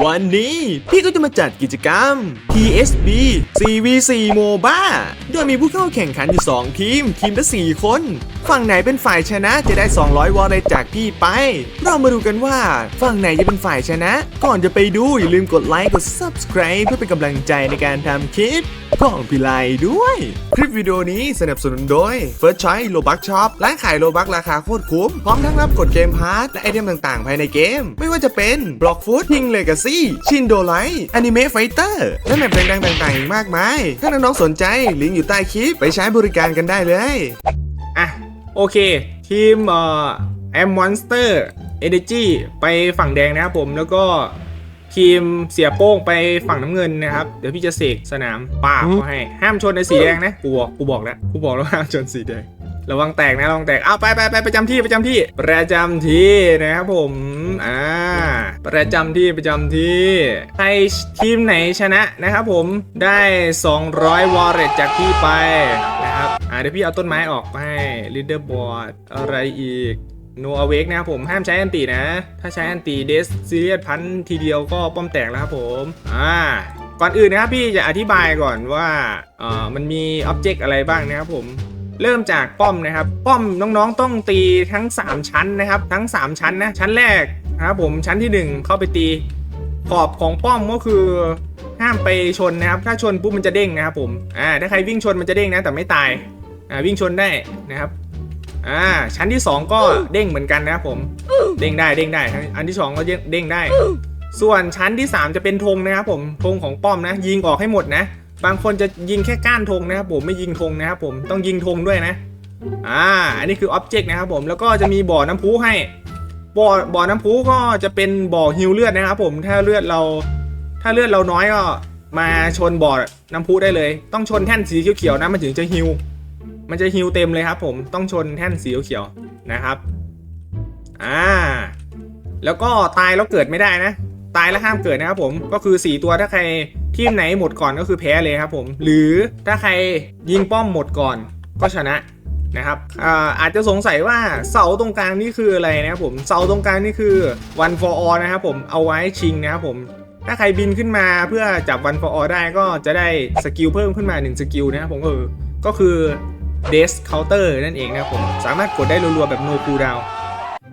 วันนี้พี่ก็จะมาจัดกิจกรรม TSB CVC MOBA โดยมีผู้เข้าแข่งขันอยู่ 2 ทีม ทีมละ 4 คน ฝั่งไหนเป็นฝ่ายชนะจะได้ 200 วอลเลยจากพี่ไป เรามาดูกันว่า ฝั่งไหนจะเป็นฝ่ายชนะ ก่อนจะไปดู อย่าลืมกดไลค์ กด Subscribe เพื่อเป็นกำลังใจในการทำคลิปของพี่ไลด้วย คลิปวิดีโอนี้สนับสนุนโดย First Choice Robux Shop ร้านขายโลบักราคาโคตรคุ้ม พร้อมทั้งรับกดเกมพาร์ทและไอเทมต่างๆ ภายในเกม ไม่ว่าจะเป็น Block Food King Legacy ชินโดไลท์ Anime Fighter และแมปดังๆต่างๆอีกมากมาย ถ้าน้องๆสนใจลิงก์อยู่ใต้คลิปไปใช้บริการกันได้เลย อะ โอเค ทีมเอ่อแอมมอนสเตอร์เอเนจีไปฝั่งแดงนะครับผมแล้วก็ทีมเสียโป้งไปฝั่งน้ำเงินนะครับ เดี๋ยวพี่จะเสกสนามป่าบเขาให้ ห้ามชนในสีแดงนะ กูบอกกูบอกแล้ว กูบอกแล้วห้ามชนสีแดง ระวังแตกนะระวังแตกเอาไปไปไปประจำที่ประจำที่ ประจำที่นะครับผมอ่าประจำที่ประจำที่ใครทีมไหนชนะนะครับผมได้ 200 วอลเล็ตจากพี่ไปนะครับอ่าเดี๋ยวพี่เอาต้นไม้ออกให้ลีดเดอร์บอร์ดอะไรอีกโนอเวกนะครับผมห้ามใช้อันตีนะ ถ้าใช้อันตีเดสซีเรียสพันทีเดียวก็ป้อมแตกแล้วครับผมอ่าก่อนอื่นนะครับพี่จะอธิบายก่อนว่าเอ่อมันมีอ็อบเจกต์อะไรบ้างนะครับผม เริ่มจากป้อมนะครับ ป้อมน้องๆต้องตีทั้ง 3 ชั้นนะครับ ทั้ง 3 ชั้นนะ ชั้นแรกนะครับผมชั้นที่ 1 เข้าไปตีขอบของป้อมก็คือห้ามไปชนนะครับ ถ้าชนปุ๊บมันจะเด้งนะครับผมอ่าถ้าใครวิ่งชนมันจะเด้งนะ แต่ไม่ตายอ่าวิ่งชนได้นะครับอ่าชั้นที่ 2 ก็เด้งเหมือนกันนะครับผมเด้งได้เด้งได้ทั้งอันที่ 2 ก็เด้งได้ ส่วนชั้นที่ 3 จะเป็นธงนะครับผมธงของป้อมนะ ยิงออกให้หมดนะ บางคนจะยิงแค่ก้านธงนะครับผมไม่ยิงธงนะครับผมต้องยิงธงด้วยนะ อ่า อันนี้คืออ็อบเจกต์นะครับผมแล้วก็จะมีบ่อน้ำพุให้บ่อบ่อน้ำพุก็จะเป็นบ่อฮิวเลือดนะครับผมถ้าเลือดเรา ถ้าเลือดเราน้อยก็มาชนบ่อน้ำพุได้เลย ต้องชนแท่นสีเขียวๆนะมันถึงจะฮิวมันจะฮิวเต็มเลยครับผมต้องชนแท่นสีเขียวๆนะครับ อ่า แล้วก็ตายแล้วเกิดไม่ได้นะ ตายแล้วห้ามเกิดนะครับผมก็คือ 4 ตัวถ้าใครทีมไหนหมดก่อนก็คือแพ้เลยครับผม หรือถ้าใครยิงป้อมหมดก่อนก็ชนะนะครับอาอาจจะสงสัยว่าเสาตรงกลางนี่คืออะไรนะครับผมเสาตรงกลางนี่คือ one for all นะครับผมเอาไว้ชิงนะครับผมถ้าใครบินขึ้นมาเพื่อจับ one for all ได้ก็จะได้สกิลเพิ่มขึ้นมา 1 สกิลนะครับผมเออก็คือ death counter นั่นเองนะครับผม สามารถกดได้รัวๆแบบ no cooldown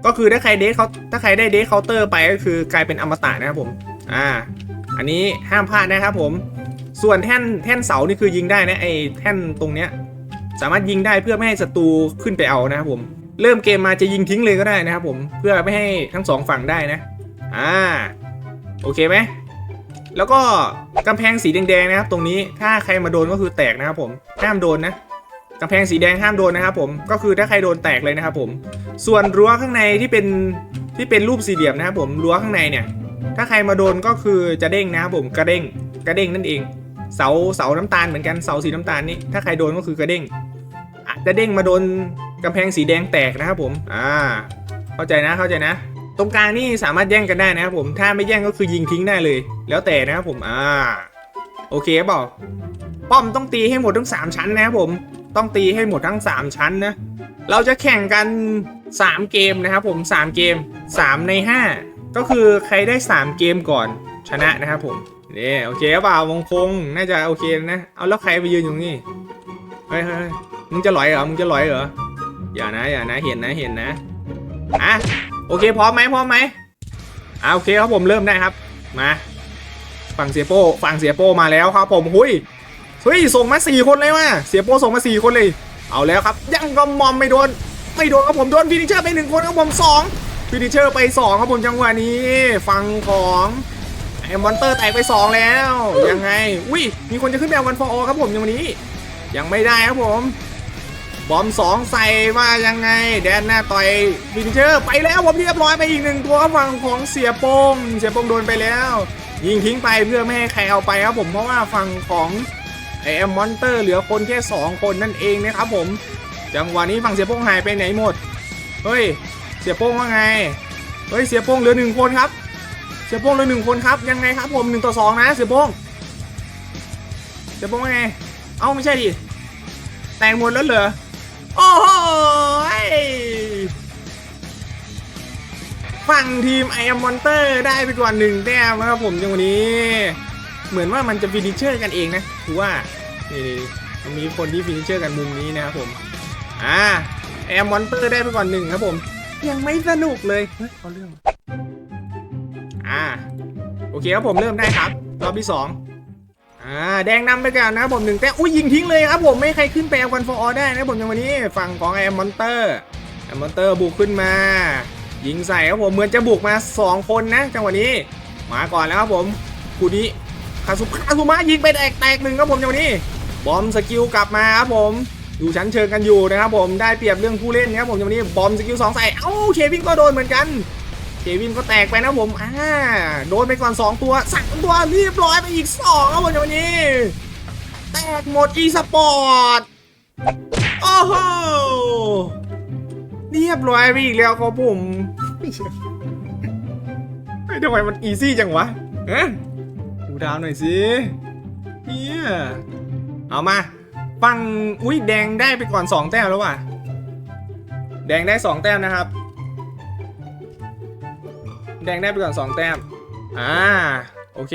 ก็คือถ้าใครเดทเขาถ้าใครได้เดทเคาน์เตอร์ไปก็คือกลายเป็นอมตะนะครับผม อ่า อันนี้ห้ามพลาดนะครับผม ส่วนแท่นแท่นเสานี่คือยิงได้นะไอ้แท่นตรงเนี้ยสามารถยิงได้เพื่อไม่ให้ศัตรูขึ้นไปเอานะครับผม เริ่มเกมมาจะยิงทิ้งเลยก็ได้นะครับผม เพื่อไม่ให้ทั้งสองฝั่งได้นะ อ่า โอเคไหมแล้วก็กำแพงสีแดงๆนะครับ ตรงนี้ถ้าใครมาโดนก็คือแตกนะครับผมห้ามโดนนะ กำแพงสีแดงห้ามโดนนะครับผมก็คือถ้าใครโดนแตกเลยนะครับผมส่วนรั้วข้างในที่เป็นที่เป็นรูปสี่เหลี่ยมนะครับผมรั้วข้างในเนี่ย ถ้าใครมาโดนก็คือจะเด้งนะครับผมกระเด้งกระเด้งนั่นเอง เสาเสาน้ำตาลเหมือนกันเสาสีน้ำตาลนี่ถ้าใครโดนก็คือกระเด้งจะเด้งมาโดนกำแพงสีแดงแตกนะครับผมอ่าเข้าใจนะเข้าใจนะ ตรงกลางนี่สามารถแย่งกันได้นะครับผมถ้าไม่แย่งก็คือยิงทิ้งได้เลย แล้วแต่นะครับผมอ่าโอเคเปล่าป้อมต้องตีให้หมดทั้ง 3 ชั้นนะครับผม ต้องตีให้หมดทั้ง 3 ชั้นนะ เราจะแข่งกัน 3 เกมนะครับผม 3 เกม 3 ใน 5 ก็คือใครได้ 3 เกมก่อนชนะนะครับผมเนี่โอเคเปล่าวงคงน่าจะโอเคนะ เอาแล้วใครไปยืนอยู่นี่เฮ้ยเฮ้ยมึงจะลอยเหรอ มึงจะลอยเหรอ อย่านะ อย่านะ เห็นนะ เห็นนะ อะ โอเค พร้อมไหมพร้อมไหมอะโอเคครับผมเริ่มได้ครับ มา ฝั่งเสียโป้ ฝั่งเสียโป้มาแล้วครับผม หุย เฮ้ยส่งมาสี่คนเลยว่ะเสียโป้ส่งมาสี่คนเลย เอาแล้วครับ ยังก็มอมไม่โดนไม่โดนครับผมโดนฟินิเชอร์ไปหนึ่งคนครับผมสองฟินิเชอร์ไปสองครับผมจังหวะนี้ ฟังของไอ้มอนเตอร์แตกไปสองแล้ว ยังไงอุ้ยมีคนจะขึ้นไปเอาวันฟอร์ครับผมจังหวะนี้ ยังไม่ได้ครับผมบอมสองใส่ว่ายังไง แดนหน้าต่อยฟินิเชอร์ไปแล้วผมเรียบร้อยไปอีกหนึ่งตัวครับฝั่งของเสียโป้งเสียโป้งโดนไปแล้ว ยิงทิ้งไปเพื่อไม่ให้ใครเอาไปครับผมเพราะว่าฝั่งของ ไอแอมมอนเตอร์เหลือคนแค่สองคนนั่นเองนะครับผม จังหวะนี้ฝั่งเสียโป้งหายไปไหนหมด เฮ้ย เสียโป้งว่าไง เฮ้ย เสียโป้งเหลือหนึ่งคนครับ เสียโป้งเหลือหนึ่งคนครับ ยังไงครับผมหนึ่งต่อสองนะ เสียโป้ง เสียโป้งว่าไง เอ้าไม่ใช่ดิ แตงหมดแล้วเหรอ โอ้โหยฝั่งทีมไอ m อมมอนเตอร์ได้ไปก่อนหนึ่งแต้มนะครับผมจังหวะนี้ เหมือนว่ามันจะฟินิชเชอร์กันเองนะถือว่านี่มันมีคนที่ฟินิชเชอร์กันมุมนี้นะครับผมอ่าไอมมอนเตอร์ได้ไปก่อนหนึ่งครับผม ยังไม่สนุกเลยเฮ้ยเอาเรื่องอ่าโอเคครับผมเริ่มได้ครับ รอบที่สองอ่าแดงนำไปก่อนนะครับผมหนึ่งแต้มอุ้ยยิงทิ้งเลยครับผมไม่ใครขึ้นไปเอาวันฟอร์ได้นะผมในวันนี้ฝั่งของไอมมอนเตอร์ไอมมอนเตอร์บุกขึ้นมายิงใส่ครับผมเหมือนจะบุกมา 2 คนนะจังหวะนี้ มาก่อนแล้วครับผมคูนี้ คาสุคาสุมะยิงไปแตกแตกหนึ่งครับผมจังหวะนี้ บอมสกิลกลับมาครับผมอยู่ชั้นเชิงกันอยู่นะครับผมได้เปรียบเรื่องผู้เล่นนะครับผมจังหวะนี้บอมสกิลสองใส่เอ้าเควินก็โดนเหมือนกันเควินก็แตกไปนะผมอ่าโดนไปก่อน 2 ตัวสามตัวเรียบร้อยไปอีก2ครับผมจังหวะนี้ แตกหมดอีสปอร์ตโอ้โหเรียบร้อยไปอีกแล้วครับผมเฮ้ยทำไมมันอีซี่จังวะฮะ ดาวหน่อยสิเฮียเอามาฟังอุ้ยแดงได้ไปก่อน 2 แต้มแล้วว่ะ แดงได้ 2 แต้มนะครับ แดงได้ไปก่อน 2 แต้ม อ่า โอเค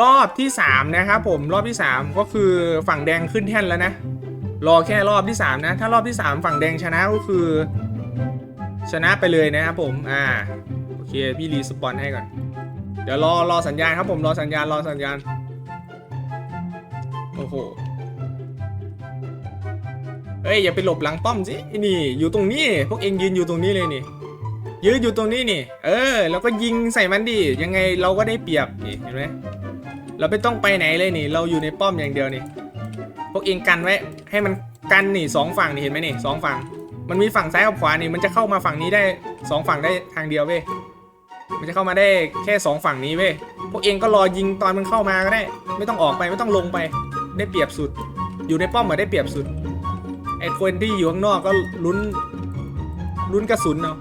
รอบที่ 3 นะครับผม รอบที่ 3 ก็คือฝั่งแดงขึ้นแท่นแล้วนะ รอแค่รอบที่ 3 นะ ถ้ารอบที่ 3 ฝั่งแดงชนะก็คือ ชนะไปเลยนะครับผม อ่า โอเค พี่รีสปอนให้ก่อน เดี๋ยวรอรอสัญญาณครับผมรอสัญญาณรอสัญญาณ โอ้โหเฮ้ยอย่าไปหลบหลังป้อมสินี่ อยู่ตรงนี้ พวกเองยืนอยู่ตรงนี้เลยนี่ ยืนอยู่ตรงนี้นี่ เออแล้วก็ยิงใส่มันดิ ยังไงเราก็ได้เปรียบนี่เห็นไหมเราไม่ต้องไปไหนเลยนี่ เราอยู่ในป้อมอย่างเดียวนี่ พวกเองกันไว้ ให้มันกันนี่สองฝั่งนี่เห็นไหมนี่สองฝั่ง มันมีฝั่งซ้ายกับขวานี่ มันจะเข้ามาฝั่งนี้ได้สองฝั่งได้ทางเดียวเว้ย มันจะเข้ามาได้แค่สองฝั่งนี้เว้ย พวกเองก็รอยิงตอนมันเข้ามาก็ได้ ไม่ต้องออกไปไม่ต้องลงไป ได้เปรียบสุด อยู่ในป้อมมาได้เปรียบสุด ไอ้คนที่อยู่ข้างนอกก็ลุ้น ลุ้นกระสุนเนาะ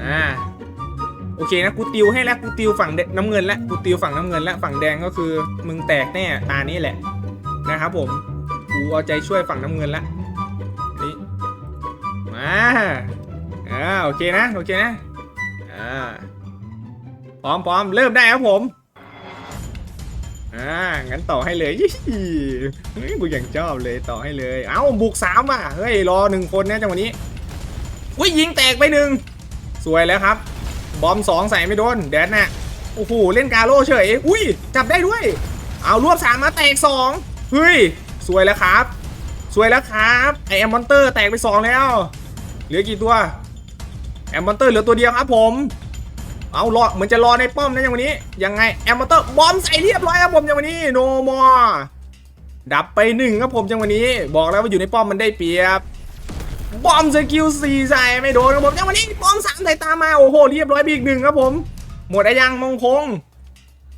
อ่า โอเคนะกูติวให้แล้วกูติวฝั่งน้ำเงินแล้วกูติวฝั่งน้ำเงินแล้วฝั่งแดงก็คือมึงแตกแน่ตานี้แหละนะครับผม กูเอาใจช่วยฝั่งน้ำเงินละนี่ มาอ่าโอเคนะ โอเคนะ อ่าพร้อมพร้อมเริ่มได้ครับผม อ่า งั้นต่อให้เลยยี่เฮ้ยกูอย่างชอบเลยต่อให้เลย เอ้าบุกสามอะ เฮ้ย รอหนึ่งคนนะจังหวะนี้อุ้ยยิงแตกไปหนึ่ง สวยแล้วครับ บอมสองใส่ไม่โดน แดนน่ะ โอ้โห เล่นกาโร่เฉย อุ้ย จับได้ด้วย เอารวบสามมาแตกสองเฮ้ย สวยแล้วครับ สวยแล้วครับ ไอแอมมอนเตอร์แตกไปสองแล้ว เหลือกี่ตัว แอมมอนเตอร์เหลือตัวเดียวครับผม เอารอเหมือนจะรอในป้อมนะอย่างวันนี้ ยังไงแอมมอนเตอร์บอมใส่เรียบร้อยครับผมอย่างวันนี้โนมอดับไปหนึ่งครับผมจังวันนี้ บอกแล้วว่าอยู่ในป้อมมันได้เปรียบบอมสกิลสี่ใส่ไม่โดนครับผมจังวันนี้บอมสามใส่ตามมาโอ้โหเรียบร้อยไปอีกหนึ่งครับผม หมดอายังมงคง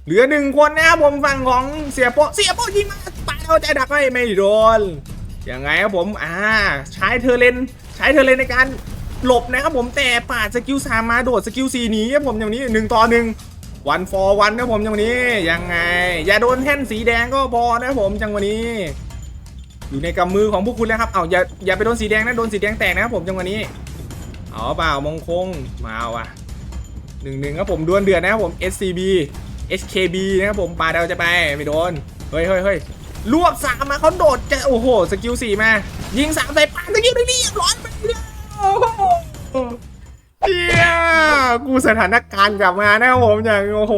เหลือหนึ่งคนนะครับผมฝั่งของเสียโปเสียโปยิงมาปาเอาใจดักไว้ไม่โดนยังไงครับผมอ่าใช้เทอร์เลนใช้เทอร์เลนในการ หลบนะครับผมแต่ปาดสกิลสามมาโดดสกิลสี่หนีครับผมอย่างนี้หนึ่งต่อหนึ่งวันฟอร์วันนะครับผมอย่างนี้ยังไง อย่าโดนแท่นสีแดงก็พอนะครับผมจังวันนี้ อยู่ในกำมือของพวกคุณแล้วครับเอาอย่าอย่าไปโดนสีแดงนะโดนสีแดงแตกนะครับผมจังหวะนี้เอาเปล่ามงคงมาว่ะหนึ่งหนึ่งครับผมดวลเดือดนะครับผม SCB HKB นะครับผมปาเดาจะไปไม่โดนเฮ้ยเฮ้ยเฮ้ยรวบสามมาเขาโดดจะโอ้โหสกิลสี่มายิงสามใส่ปาสกิลหนึ่งนี่ร้อน เลยโอ้โหเฮียกูสถานการณ์กลับมานะครับผมอย่างโอ้โห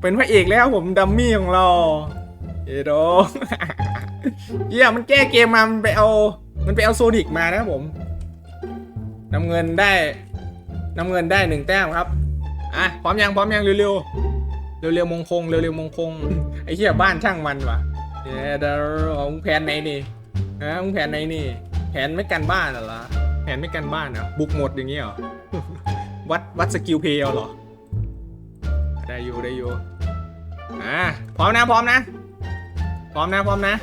เป็นพระเอกแล้วผมดัมมี่ของเราเอโดเยี่ยมันแก้เกมมา มันไปเอา มันไปเอาโซนิกมานะครับผมนำเงินได้นำเงินได้หนึ่งแต้มครับ อะ พร้อมยัง พร้อมยังเร็วๆ เร็วๆมงคง เร็วๆมงคง ไอ้เหี้ยบ้านช่างมันว่ะเดี๋ยวเดี๋ยวของแผนไหนนี่ฮะของแผนไหนนี่ แผนไม่กันบ้านเหรอ แผนไม่กันบ้านเหรอบุกหมดอย่างงี้เหรอ วัดวัดสกิลเพย์เอาเหรอ ได้อยู่ได้อยู่อะพร้อมนะพร้อมนะ พร้อมนะพร้อมนะ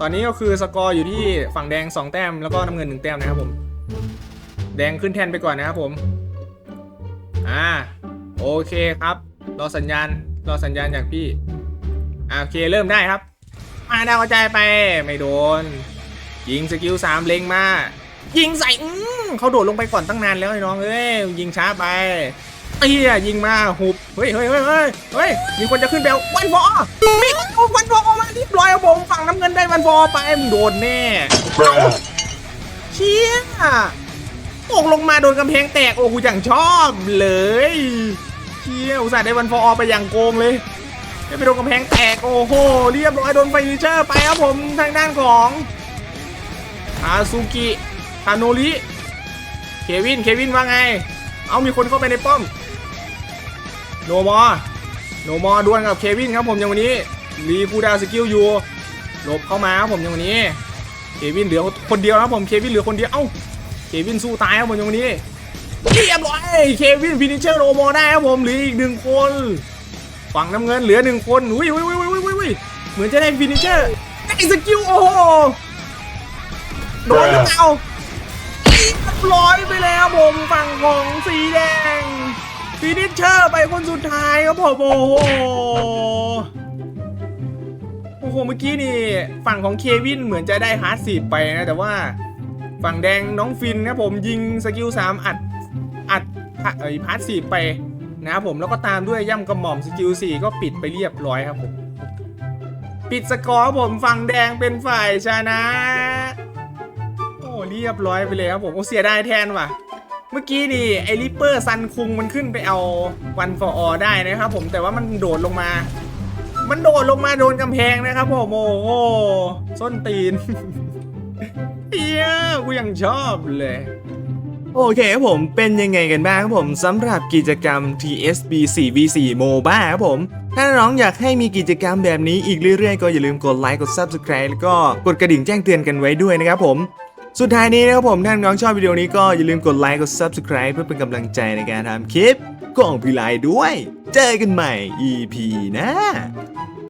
ตอนนี้ก็คือสกอร์อยู่ที่ฝั่งแดง 2 แต้มแล้วก็น้ำเงิน 1 แต้มนะครับผม แดงขึ้นแทนไปก่อนนะครับผม อ่าโอเคครับรอสัญญาณรอสัญญาณจากพี่อ่าโอเคเริ่มได้ครับ มาดาวกระจายไปไม่โดนยิงสกิลสามเล็งมา ยิงใส่อืมเขาโดดลงไปก่อนตั้งนานแล้วไอ้น้องเอ้ยยิงช้าไปเตี้ยยิงมาหุบเฮ้ยเฮ้ยเฮ้ยเฮ้ยมีคนจะขึ้นไปเอาวันฟอมีคนเอาวันฟอมาที่ปล่อยเอาผมฝั่งน้ำเงินได้วันฟอไปมึงโดนแน่เชี่ยตกลงมาโดนกำแพงแตกโอ้กูอย่างชอบเลยเชี่ยอุตส่าห์ได้วันฟอไปอย่างโกงเลยไม่ไปโดนกำแพงแตกโอ้โหเรียบร้อยโดนไฟนิเชอร์ไปครับผมทางด้านของอาซูกิ คาโนริเควิน เควินว่าไง เอามีคนเข้าไปในป้อม โนมอ โนมอดวลกับเควินครับผมอย่างวันนี้รีคูดาวสกิลอยู่หลบเข้ามาครับผมอย่างวันนี้ เควินเหลือคนเดียวครับผม เควินเหลือคนเดียว เอ้า เควินสู้ตายครับผมอย่างวันนี้เรียบร้อย เควินฟินิชเชอร์โนมอได้ครับผมเหลืออีกหนึ่งคน ฝั่งน้ำเงินเหลือหนึ่งคน อุ้ยอุ้ยอุ้ยอุ้ยอุ้ยอุ้ยเหมือนจะได้ฟินิชเชอร์ได้สกิลโอ้โห โดนหรือเปล่า บร้อยไปแล้วผมฝั่งของสีแดงฟินิชเชอร์ไปคนสุดท้ายครับผมโอ้โหโอ้โหเมื่อกี้นี่ฝั่งของเควินเหมือนจะได้ฮาร์ดสีไปนะ แต่ว่าฝั่งแดงน้องฟินนะผมยิงสกิลสามอัดอัดเอ้ยพาร์ทสีไปนะครับผมแล้วก็ตามด้วยย่ำกระหม่อมสกิลสี่ก็ปิดไปเรียบร้อยครับผม ปิดสกอร์ผมฝั่งแดงเป็นฝ่ายชนะ เรียบร้อยไปเลยครับผมโอ้เสียดายแทนว่ะ เมื่อกี้นี่ไอริปเปอร์ซันคุงมันขึ้นไปเอาวันฟอร์อได้นะครับผมแต่ว่ามันโดดลงมา มันโดดลงมาโดนกำแพงนะครับผมโอ้โหส้นตีนเฮียกูยังชอบเลยโอเคครับผมเป็นยังไงกันบ้างครับผมสำหรับกิจกรรม TSB 4v4 MOBA ครับผม ถ้าน้องอยากให้มีกิจกรรมแบบนี้อีกเรื่อยๆ ก็อย่าลืมกดไลค์กด Subscribe แล้วก็กดกระดิ่งแจ้งเตือนกันไว้ด้วยนะครับผม สุดท้ายนี้นะครับผมถ้าน้องชอบวิดีโอนี้ก็อย่าลืมกดไลค์กด Subscribe เพื่อเป็นกำลังใจในการทำคลิปของพี่ไลด้วย เจอกันใหม่ EP หน้า